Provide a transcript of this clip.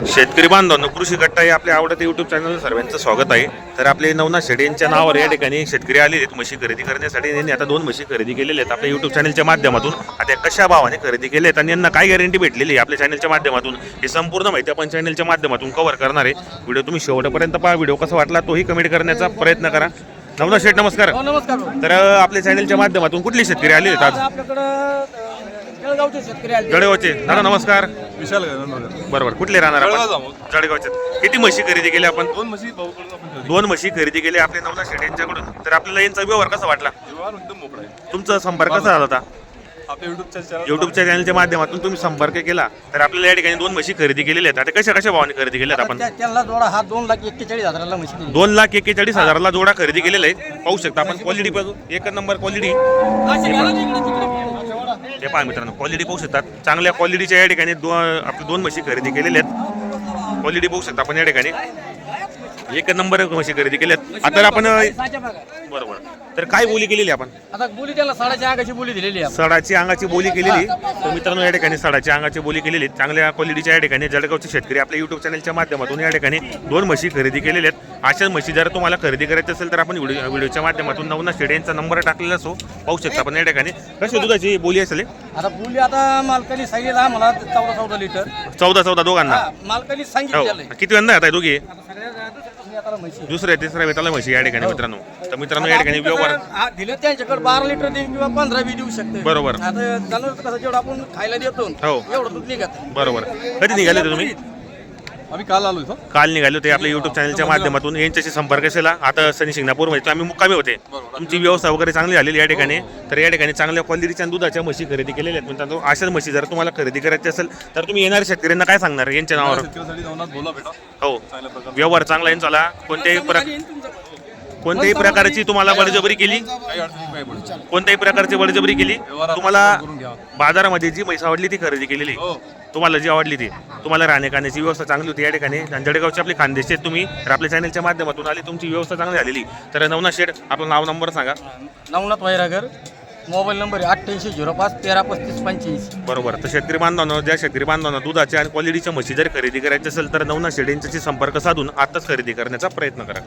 शेतकरी बांधवांनो कृषी कट्टा हे आपल्या आवडते युट्यूब चॅनल सर्वांचं स्वागत आहे. तर आपले नवनाथ शेडे यांच्या नावावर या ठिकाणी शेतकरी आलेले आहेत. म्हशी खरेदी करण्यासाठी यांनी आता दोन म्हशी खरेदी केलेल्या आहेत आपल्या युट्यूब चॅनलच्या माध्यमातून. आता कशा भावाने खरेदी केले आहेत आणि यांना काय गॅरंटी भेटलेली आहे आपल्या चॅनलच्या माध्यमातून हे संपूर्ण माहिती आपण चॅनलच्या माध्यमातून कव्हर करणार आहे. व्हिडिओ तुम्ही शेवटपर्यंत पहा. व्हिडिओ कसा वाटला तोही कमेंट करण्याचा प्रयत्न करा. नवनाथ शेठ नमस्कार. हो नमस्कार. तर आपल्या चॅनलच्या माध्यमातून कुठले शेतकरी आले आहेत आज? आपल्याकडं जळगावचे शेतकरी आले. जळगावचे. दादा नमस्कार. विशाल. बरोबर. कुठले राहणार जळगाव आपण. जळगावचे. किती म्हशी खरेदी केल्या आपण? दोन म्हशी आपण दोन म्हशी खरेदी केली आपल्या नवना शेट यांच्याकडून तर आपल्याला यांचा व्यवहार कसा वाटला? केली. व्यवहार एकदम मोकळा आहे. तुमचा संपर्क कसा झाला होता? आपल्या युट्यूबच्या चॅनल युट्यूबच्या चॅनलच्या माध्यमातून तुम्ही संपर्क केला. तर आपल्याला या ठिकाणी दोन म्हशी खरेदी केलेल्या आहेत. आता कशा कशा भावाने खरेदी केल्यात आपण? त्या- जोडा हा दोन लाख एक्केचाळीस हजाराला म्हशी दिली. दोन लाख एक्केचाळीस हजाराला जोडा खरेदी केलेला आहे. पाहू शकता आपण. क्वालिटी पाहू एक नंबर क्वालिटी हे पहा मित्रांनो क्वालिटी पाहू शकतात. चांगल्या क्वालिटीच्या या ठिकाणी दोन आपल्या दोन म्हशी खरेदी केलेल्या आहेत. क्वालिटी पाहू शकता आपण या ठिकाणी. एक नंबर म्हशी खरेदी केल्यात. आता आपण साच्या. बरोबर. तर काय बोली केलेली आपण? आता बोली त्याला साडेच्या आगाची बोली दिलेली आहे. सडाची अंगाची बोली केलेली. तर मित्रांनो या ठिकाणी सडाची अंगाची बोली केलेली. चांगल्या क्वालिटीच्या या ठिकाणी जळगावचे शेतकरी आपल्या युट्यूब चॅनलच्या माध्यमातून या ठिकाणी दोन म्हशी खरेदी केलेल्या आहेत. अशाच म्हशी जर तुम्हाला खरेदी करायची असेल तर आपण व्हिडिओ व्हिडिओच्या माध्यमातून नवना शेडे यांचा नंबर टाकलेला असो पाहू शकता आपण या ठिकाणी. कशी दुधाची बोली असेल? आता बोली आता मालकाने सांगितलं आम्हाला चौदा चौदा लिटर. चौदा चौदा दोघांना? हा, मालकाने हो. किती वेळा आहे दोघी? आता सगळ्या दुसऱ्या दुसऱ्या तिसऱ्या वेताला म्हशी या ठिकाणी मित्रांनो. तर मित्रांनो या ठिकाणी व्यवहार हा, दिलं त्यांच्याकडे बारा लिटर देईन किंवा पंधरा बी देऊ शकते. बरोबर. आता जनावर कसं जेवढं आपण खायला देतो हो. एवढं दूध निघत. बरोबर. कधी निघाले होते तुम्ही? आम्ही काल आलो इथं. काल निघाले होते आपल्या युट्यूब चॅनलच्या माध्यमातून. यांच्याशी संपर्क केला. आता सनी शिंगणापूरमध्ये. आम्ही मुक्कामी होते. तुमची व्यवस्था वगैरे चांगली झालेली या ठिकाणी. तर या ठिकाणी चांगल्या क्वालिटीच्या दुधाच्या म्हशी खरेदी केलेल्या आहेत. मित्रांनो अशाच म्हशी जर तुम्हाला खरेदी करायची असेल तर तुम्ही येणाऱ्या शेतकऱ्यांना काय सांगणार यांच्या नावावर. बोला बेटा. हो. व्यवहार चांगला आहे चाला. कोणत्याही प्रकार कोणत्याही प्रकारची तुम्हाला बळजबरी केली? कोणत्याही प्रकारची बळजबरी केली? तुम्हाला बाजारामध्ये जी म्हैस आवडली ती खरेदी केलेली. हो. तुम्हाला जी आवडली ती तुम्हाला राहणे खाण्याची व्यवस्था चांगली होती या ठिकाणी. आणि जळगावचे आपले खानदेश आहेत तुम्ही तर आपल्या चॅनलच्या माध्यमातून आली तुमची व्यवस्था चांगली झालेली. तर नवना शेठ आपलं नाव नंबर सांगा. नवनाथ वैरागर मोबाईल नंबर अठ्ठ्याऐंशी झिरो पाच तेरा पस्तीस पंच्याऐंशी. बरोबर. तर शेतकरी बांधवांना ज्या शेतकरी बांधवांना दुधाच्या आणि क्वालिटीच्या म्हशी जर खरेदी करायची असेल तर नवना शेड यांच्याशी संपर्क साधून आताच खरेदी करण्याचा प्रयत्न करा.